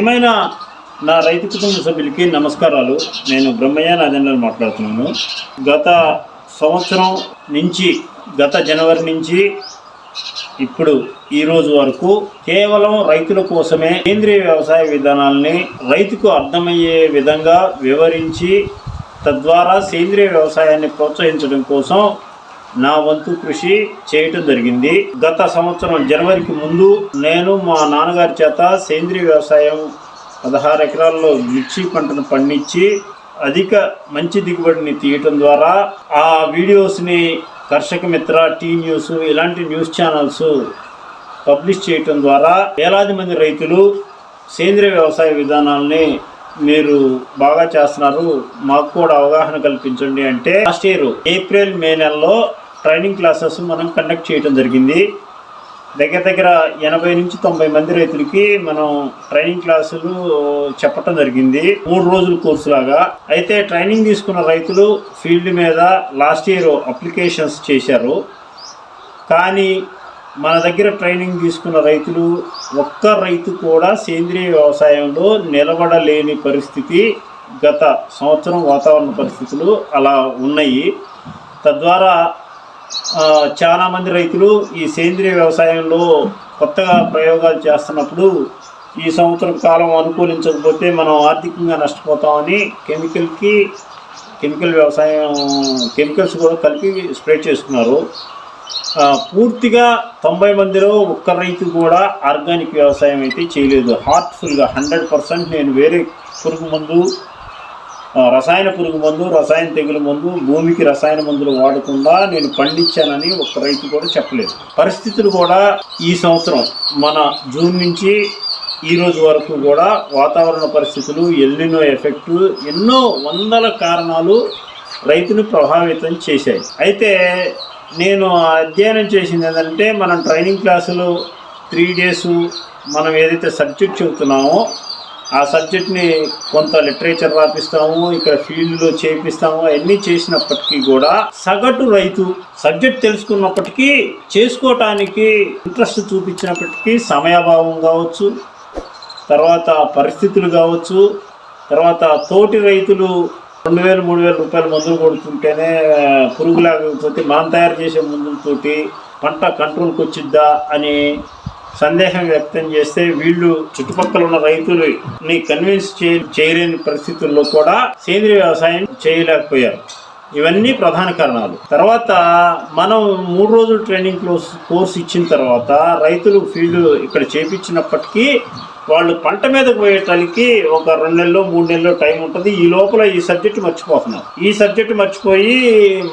ప్రియమైన నా రైతు కుటుంబ సభ్యులకి నమస్కారాలు. నేను బ్రహ్మయ్య నాదెండ్లను మాట్లాడుతున్నాను. గత సంవత్సరం నుంచి గత జనవరి నుంచి ఇప్పుడు ఈ రోజు వరకు కేవలం రైతుల కోసమే కేంద్రీయ వ్యవసాయ విధానాల్ని రైతుకు అర్థమయ్యే విధంగా వివరించి తద్వారా సేంద్రియ వ్యవసాయాన్ని ప్రోత్సహించడం కోసం నా వంతు కృషి చేయటం జరిగింది. గత సంవత్సరం జనవరికి ముందు నేను మా నాన్నగారి చేత సేంద్రియ వ్యవసాయం పదహారు ఎకరాల్లో మిర్చి పంటను పండించి అధిక మంచి దిగుబడిని తీయటం ద్వారా ఆ వీడియోస్ని కర్షక మిత్ర టీ న్యూస్ ఇలాంటి న్యూస్ ఛానల్స్ పబ్లిష్ చేయటం ద్వారా వేలాది మంది రైతులు సేంద్రియ వ్యవసాయ విధానాల్ని మీరు బాగా చేస్తున్నారు మాకు కూడా అవగాహన కల్పించండి అంటే లాస్ట్ ఇయర్ ఏప్రిల్ మే నెలలో ట్రైనింగ్ క్లాసెస్ మనం కండక్ట్ చేయడం జరిగింది. దగ్గర దగ్గర ఎనభై నుంచి తొంభై మంది రైతులకి మనం ట్రైనింగ్ క్లాసులు చెప్పటం జరిగింది. మూడు రోజుల కోర్సు లాగా. అయితే ట్రైనింగ్ తీసుకున్న రైతులు ఫీల్డ్ మీద లాస్ట్ ఇయర్ అప్లికేషన్స్ చేశారు. కానీ మన దగ్గర ట్రైనింగ్ తీసుకున్న రైతులు ఒక్క రైతు కూడా సేంద్రియ వ్యవసాయంలో నిలబడలేని పరిస్థితి గత సంవత్సరం వాతావరణ పరిస్థితులు అలా ఉన్నాయి. తద్వారా చాలామంది రైతులు ఈ సేంద్రియ వ్యవసాయంలో కొత్తగా ప్రయోగాలు చేస్తున్నప్పుడు ఈ సంవత్సరం కాలం అనుకూలించకపోతే మనం ఆర్థికంగా నష్టపోతామని కెమికల్కి కెమికల్ వ్యవసాయం కెమికల్స్ కూడా కలిపి స్ప్రే చేసుకున్నారు. పూర్తిగా తొంభై మందిలో ఒక్క రైతు కూడా ఆర్గానిక్ వ్యవసాయం అయితే చేయలేదు. హార్ట్ఫుల్గా హండ్రెడ్ పర్సెంట్ నేను వేరే పురుగు మందు రసాయన పురుగు మందు రసాయన తెగులు మందు భూమికి రసాయన మందులు వాడకుండా నేను పండించానని ఒక్క రైతు కూడా చెప్పలేదు. పరిస్థితులు కూడా ఈ సంవత్సరం మన జూన్ నుంచి ఈ రోజు వరకు కూడా వాతావరణ పరిస్థితులు ఎల్లినో ఎఫెక్టు ఎన్నో వందల కారణాలు రైతును ప్రభావితం చేశాయి. అయితే నేను అధ్యయనం చేసింది ఏంటంటే మనం ట్రైనింగ్ క్లాసులు త్రీ డేస్ మనం ఏదైతే సబ్జెక్ట్ చెబుతున్నామో ఆ సబ్జెక్ట్ని కొంత లిటరేచర్ రాపిస్తాము ఇక్కడ ఫీల్డ్లో చేపిస్తాము అవన్నీ చేసినప్పటికీ కూడా సగటు రైతు సబ్జెక్ట్ తెలుసుకున్నప్పటికీ చేసుకోవటానికి ఇంట్రెస్ట్ చూపించినప్పటికీ సమయాభావం కావచ్చు తర్వాత పరిస్థితులు కావచ్చు తర్వాత తోటి రైతులు రెండు వేలు మూడు వేల రూపాయల మందులు కొడుతుంటేనే పురుగు లేకపోతే మనం తయారు చేసే మందులతోటి పంట కంట్రోల్కి వచ్చిద్దా అని సందేహం వ్యక్తం చేస్తే వీళ్ళు చుట్టుపక్కల ఉన్న రైతులని కన్విన్స్ చే చేయలేని పరిస్థితుల్లో కూడా సేంద్రియ వ్యవసాయం చేయలేకపోయారు. ఇవన్నీ ప్రధాన కారణాలు. తర్వాత మనం మూడు రోజులు ట్రైనింగ్ కోర్స్ కోర్స్ ఇచ్చిన తర్వాత రైతులు ఫీల్డ్ ఇక్కడ చేపించినప్పటికీ వాళ్ళు పంట మీదకు పోయేటానికి ఒక రెండు నెలలు మూడు నెలలు టైం ఉంటుంది. ఈ లోపల ఈ సబ్జెక్ట్ మర్చిపోతున్నారు ఈ సబ్జెక్ట్ మర్చిపోయి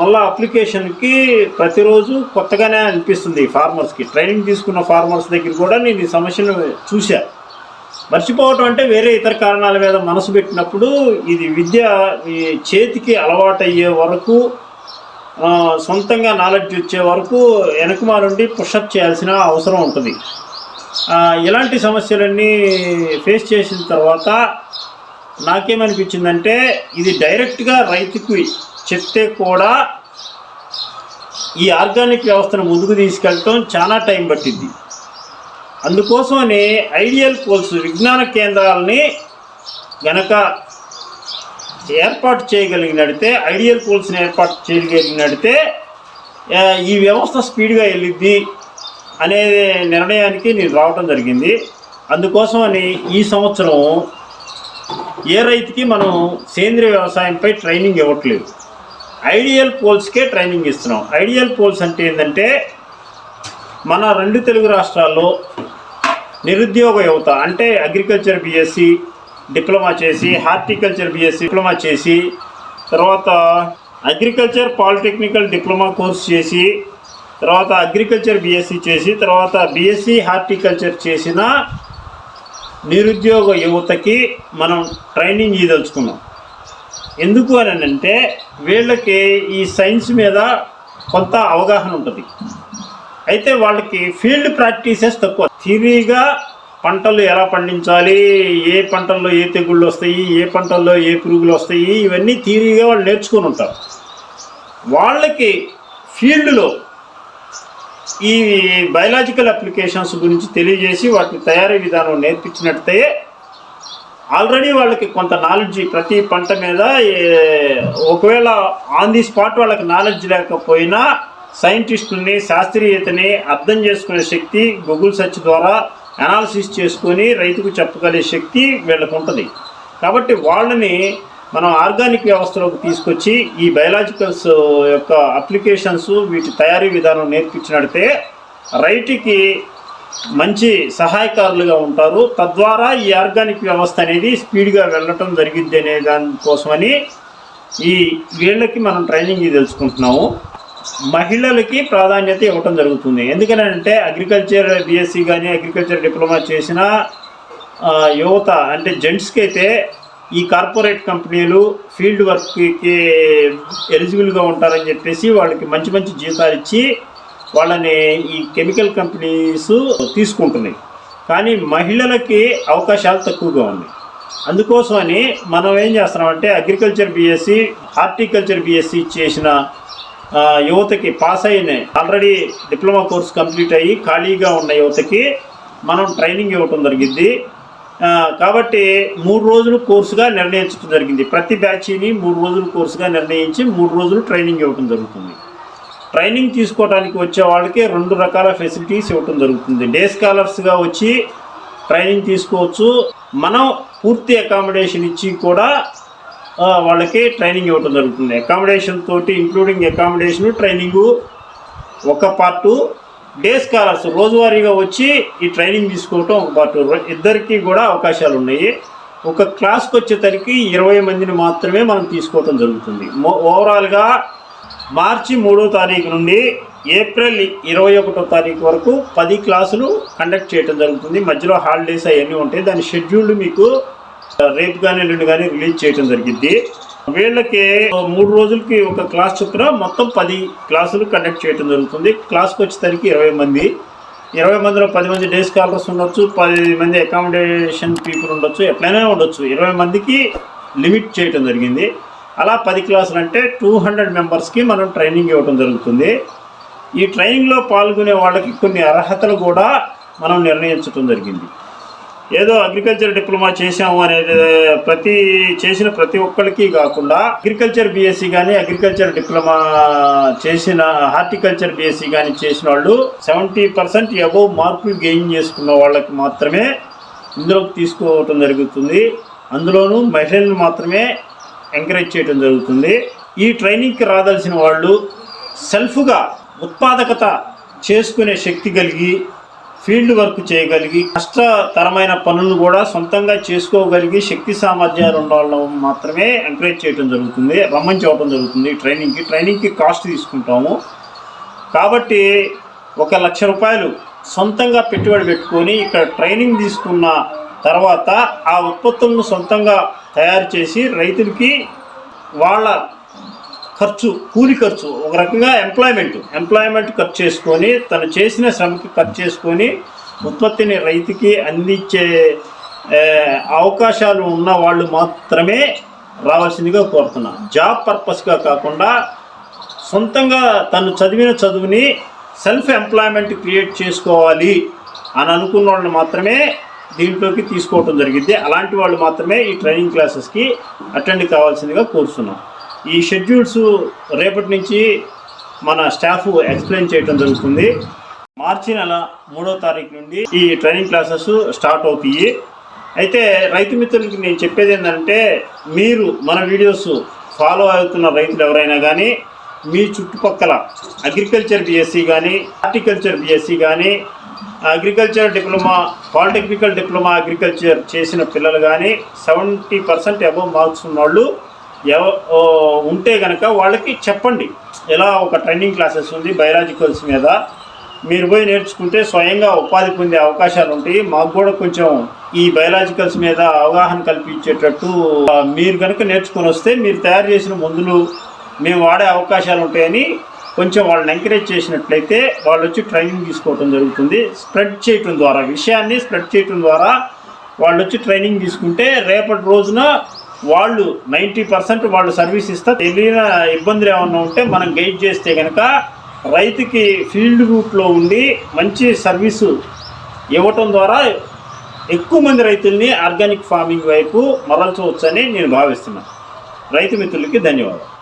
మళ్ళీ అప్లికేషన్కి ప్రతిరోజు కొత్తగానే అనిపిస్తుంది ఫార్మర్స్కి. ట్రైనింగ్ తీసుకున్న ఫార్మర్స్ దగ్గర కూడా నేను ఈ సమస్యను చూశా. మర్చిపోవటం అంటే వేరే ఇతర కారణాల మీద మనసు పెట్టినప్పుడు ఇది విద్య చేతికి అలవాటయ్యే వరకు సొంతంగా నాలెడ్జ్ వచ్చే వరకు వెనకమాలుండి పుషప్ చేయాల్సిన అవసరం ఉంటుంది. ఇలాంటి సమస్యలన్నీ ఫేస్ చేసిన తర్వాత నాకేమనిపించిందంటే ఇది డైరెక్ట్గా రైతుకు చెప్తే కూడా ఈ ఆర్గానిక్ వ్యవస్థను ముందుకు తీసుకెళ్ళటం చాలా టైం పట్టింది అందుకోసమని ఐడియల్ పోల్స్ విజ్ఞాన కేంద్రాలని గనక ఏర్పాటు చేయగలిగినడితే ఐడియల్ పోల్స్ని ఏర్పాటు చేయగలిగినడితే ఈ వ్యవస్థ స్పీడ్గా వెళ్ళిద్ది. అనే నిర్ణయానికి నేను రావడం జరిగింది. అందుకోసమని ఈ సంవత్సరం ఏ రైతుకి మనం సేంద్రియ వ్యవసాయంపై ట్రైనింగ్ ఇవ్వట్లేదు. ఐడియల్ పోల్స్కే ట్రైనింగ్ ఇస్తున్నాం. ఐడియల్ పోల్స్ అంటే ఏంటంటే మన రెండు తెలుగు రాష్ట్రాల్లో నిరుద్యోగ యువత అంటే అగ్రికల్చర్ బీఎస్సీ డిప్లొమా చేసి హార్టికల్చర్ బీఎస్సీ డిప్లొమా చేసి తర్వాత అగ్రికల్చర్ పాలిటెక్నికల్ డిప్లొమా కోర్స్ చేసి తర్వాత అగ్రికల్చర్ బీఎస్సీ చేసి తర్వాత బీఎస్సీ హార్టికల్చర్ చేసిన నిరుద్యోగ యువతకి మనం ట్రైనింగ్ ఇదలుచుకున్నాం ఎందుకు అని అంటే వీళ్ళకి ఈ సైన్స్ మీద కొంత అవగాహన ఉంటుంది. అయితే వాళ్ళకి ఫీల్డ్ ప్రాక్టీసెస్ తక్కువ. థిరీగా పంటలు ఎలా పండించాలి ఏ పంటల్లో ఏ తెగుళ్ళు వస్తాయి ఏ పంటల్లో ఏ పురుగులు వస్తాయి ఇవన్నీ థిరీగా వాళ్ళు నేర్చుకుని ఉంటారు. వాళ్ళకి ఫీల్డ్లో ఈ బయలాజికల్ అప్లికేషన్స్ గురించి తెలియజేసి వాటి తయారీ విధానం నేర్పించినట్టే ఆల్రెడీ వాళ్ళకి కొంత నాలెడ్జ్ ప్రతి పంట మీద ఒకవేళ ఆన్ ది స్పాట్ వాళ్ళకి నాలెడ్జ్ లేకపోయినా సైంటిస్టుల్ని శాస్త్రీయతని అర్థం చేసుకునే శక్తి గూగుల్ సెర్చ్ ద్వారా అనాలిసిస్ చేసుకొని రైతుకు చెప్పగలిగే శక్తి వీళ్ళకు ఉంటుంది కాబట్టి వాళ్ళని మనం ఆర్గానిక్ వ్యవస్థలోకి తీసుకొచ్చి ఈ బయలాజికల్స్ యొక్క అప్లికేషన్స్ వీటి తయారీ విధానం నేర్పించినడితే రైతుకి మంచి సహాయకారులుగా ఉంటారు. తద్వారా ఈ ఆర్గానిక్ వ్యవస్థ అనేది స్పీడ్గా వెళ్ళటం జరిగింది అనే దానికోసమని ఈ వీళ్ళకి మనం ట్రైనింగ్ ఇది తెలుసుకుంటున్నాము. మహిళలకి ప్రాధాన్యత ఇవ్వటం జరుగుతుంది. ఎందుకనంటే అగ్రికల్చర్ బీఎస్సీ కానీ అగ్రికల్చర్ డిప్లొమా చేసిన యువత అంటే జెంట్స్కి అయితే ఈ కార్పొరేట్ కంపెనీలు ఫీల్డ్ వర్క్కి ఎలిజిబుల్గా ఉంటారని చెప్పేసి వాళ్ళకి మంచి మంచి జీతాలు ఇచ్చి వాళ్ళని ఈ కెమికల్ కంపెనీస్ తీసుకుంటున్నాయి. కానీ మహిళలకి అవకాశాలు తక్కువగా ఉన్నాయి. అందుకోసమని మనం ఏం చేస్తున్నామంటే అగ్రికల్చర్ బీఎస్సీ హార్టికల్చర్ బీఎస్సీ చేసిన యువతకి పాస్ అయిన ఆల్రెడీ డిప్లొమా కోర్స్ కంప్లీట్ అయ్యి ఖాళీగా ఉన్న యువతకి మనం ట్రైనింగ్ ఇవ్వటం జరిగింది కాబట్టి మూడు రోజులు కోర్సుగా నిర్ణయించడం జరిగింది. ప్రతి బ్యాచ్ని మూడు రోజులు కోర్సుగా నిర్ణయించి మూడు రోజులు ట్రైనింగ్ ఇవ్వటం జరుగుతుంది. ట్రైనింగ్ తీసుకోవడానికి వచ్చే వాళ్ళకి రెండు రకాల ఫెసిలిటీస్ ఇవ్వటం జరుగుతుంది. డే స్కాలర్స్గా వచ్చి ట్రైనింగ్ తీసుకోవచ్చు. మనం పూర్తి అకామిడేషన్ ఇచ్చి కూడా వాళ్ళకి ట్రైనింగ్ ఇవ్వటం జరుగుతుంది. అకామిడేషన్ తోటి ఇంక్లూడింగ్ అకామిడేషన్ ట్రైనింగు ఒక పార్టు డే స్కాలర్స్ రోజువారీగా వచ్చి ఈ ట్రైనింగ్ తీసుకోవటం ఒక ఇద్దరికి కూడా అవకాశాలు ఉన్నాయి ఒక క్లాస్కి వచ్చేసరికి ఇరవై మందిని మాత్రమే మనం తీసుకోవటం జరుగుతుంది. ఓవరాల్గా మార్చి మూడో తారీఖు నుండి ఏప్రిల్ ఇరవై ఒకటో తారీఖు వరకు పది క్లాసులు కండక్ట్ చేయడం జరుగుతుంది. మధ్యలో హాలిడేస్ అవన్నీ ఉంటాయి. దాని షెడ్యూల్ మీకు రేపు కానీ ఎల్లుండి కానీ రిలీజ్ చేయడం జరిగింది వీళ్ళకి మూడు రోజులకి ఒక క్లాస్ చొప్పున మొత్తం పది క్లాసులు కండక్ట్ చేయడం జరుగుతుంది. క్లాస్కి వచ్చేసరికి ఇరవై మంది. ఇరవై మందిలో పది మంది డే స్కాలర్స్ ఉండొచ్చు పది మంది అకామిడేషన్ పీపుల్ ఉండొచ్చు ఎట్లయినా ఉండొచ్చు. ఇరవై మందికి లిమిట్ చేయటం జరిగింది. అలా పది క్లాసులు అంటే టూ హండ్రెడ్ మెంబర్స్కి మనం ట్రైనింగ్ ఇవ్వడం జరుగుతుంది. ఈ ట్రైనింగ్లో పాల్గొనే వాళ్ళకి కొన్ని అర్హతలు కూడా మనం నిర్ణయించడం జరిగింది. ఏదో అగ్రికల్చర్ డిప్లొమా చేశాము అనేది ప్రతి చేసిన ప్రతి ఒక్కరికి కాకుండా అగ్రికల్చర్ బీఎస్సీ కానీ అగ్రికల్చర్ డిప్లొమా చేసిన హార్టికల్చర్ బీఎస్సీ కానీ చేసిన వాళ్ళు సెవెంటీ పర్సెంట్ అబోవ్ మార్కులు గెయిన్ చేసుకున్న వాళ్ళకి మాత్రమే ఇందులోకి తీసుకోవటం జరుగుతుంది. అందులోనూ మహిళలను మాత్రమే ఎంకరేజ్ చేయడం జరుగుతుంది. ఈ ట్రైనింగ్కి రాదలసిన వాళ్ళు సెల్ఫ్గా ఉత్పాదకత చేసుకునే శక్తి కలిగి ఫీల్డ్ వర్క్ చేయగలిగి కష్టతరమైన పనులు కూడా సొంతంగా చేసుకోగలిగి శక్తి సామర్థ్యాలు ఉండాలని మాత్రమే ఎంకరేజ్ చేయడం జరుగుతుంది రమ్మని చెప్పడం జరుగుతుంది. ట్రైనింగ్కి ట్రైనింగ్కి కాస్ట్ తీసుకుంటాము. కాబట్టి ఒక లక్ష రూపాయలు సొంతంగా పెట్టుబడి పెట్టుకొని ఇక్కడ ట్రైనింగ్ తీసుకున్న తర్వాత ఆ ఉత్పత్తులను సొంతంగా తయారు చేసి రైతులకి వాళ్ళ ఖర్చు కూలి ఖర్చు ఒక రకంగా ఎంప్లాయ్మెంట్ ఎంప్లాయ్మెంట్ ఖర్చు చేసుకొని తను చేసిన శ్రమకి ఖర్చు చేసుకొని ఉత్పత్తిని రైతుకి అందించే అవకాశాలు ఉన్న వాళ్ళు మాత్రమే రావాల్సిందిగా కోరుతున్నాను జాబ్ పర్పస్గా కాకుండా సొంతంగా తను చదివిన చదువుని సెల్ఫ్ ఎంప్లాయ్మెంట్ క్రియేట్ చేసుకోవాలి అని అనుకున్న వాళ్ళని మాత్రమే దీంట్లోకి తీసుకోవటం జరిగింది. అలాంటి వాళ్ళు మాత్రమే ఈ ట్రైనింగ్ క్లాసెస్కి అటెండ్ కావాల్సిందిగా కోరుతున్నాం. ఈ షెడ్యూల్స్ రేపటి నుంచి మన స్టాఫ్ ఎక్స్ప్లెయిన్ చేయడం జరుగుతుంది. మార్చి నెల మూడో తారీఖు నుండి ఈ ట్రైనింగ్ క్లాసెస్ స్టార్ట్ అవుతాయి. అయితే రైతు మిత్రులకి నేను చెప్పేది ఏంటంటే మీరు మన వీడియోస్ ఫాలో అవుతున్న రైతులు ఎవరైనా కానీ మీ చుట్టుపక్కల అగ్రికల్చర్ బీఎస్సీ కానీ హార్టికల్చర్ బీఎస్సీ కానీ agriculture diploma polytechnical diploma agriculture చేసిన పిల్లలు కానీ సెవెంటీ పర్సెంట్ అబవ్ మార్క్స్ ఉన్నవాళ్ళు ఎవ ఉంటే కనుక వాళ్ళకి చెప్పండి. ఎలా ఒక ట్రైనింగ్ క్లాసెస్ ఉంది బయలాజికల్స్ మీద. మీరు పోయి నేర్చుకుంటే స్వయంగా ఉపాధి పొందే అవకాశాలు ఉంటాయి. మాకు కూడా కొంచెం ఈ బయలాజికల్స్ మీద అవగాహన కల్పించేటట్టు మీరు కనుక నేర్చుకొని వస్తే మీరు తయారు చేసిన మందులు మేము వాడే అవకాశాలు ఉంటాయని కొంచెం వాళ్ళని ఎంకరేజ్ చేసినట్లయితే వాళ్ళు వచ్చి ట్రైనింగ్ తీసుకోవటం జరుగుతుంది. స్ప్రెడ్ చేయటం ద్వారా విషయాన్ని స్ప్రెడ్ చేయటం ద్వారా వాళ్ళు వచ్చి ట్రైనింగ్ తీసుకుంటే రేపటి రోజున వాళ్ళు నైంటీ పర్సెంట్ వాళ్ళు సర్వీస్ ఇస్తారు తెలియని ఇబ్బందులు ఏమన్నా ఉంటే మనం గైడ్ చేస్తే కనుక రైతుకి ఫీల్డ్ రూట్లో ఉండి మంచి సర్వీసు ఇవ్వటం ద్వారా ఎక్కువ మంది రైతుల్ని ఆర్గానిక్ ఫార్మింగ్ వైపు మరల్చవచ్చని నేను భావిస్తున్నాను. రైతు మిత్రులకి ధన్యవాదాలు.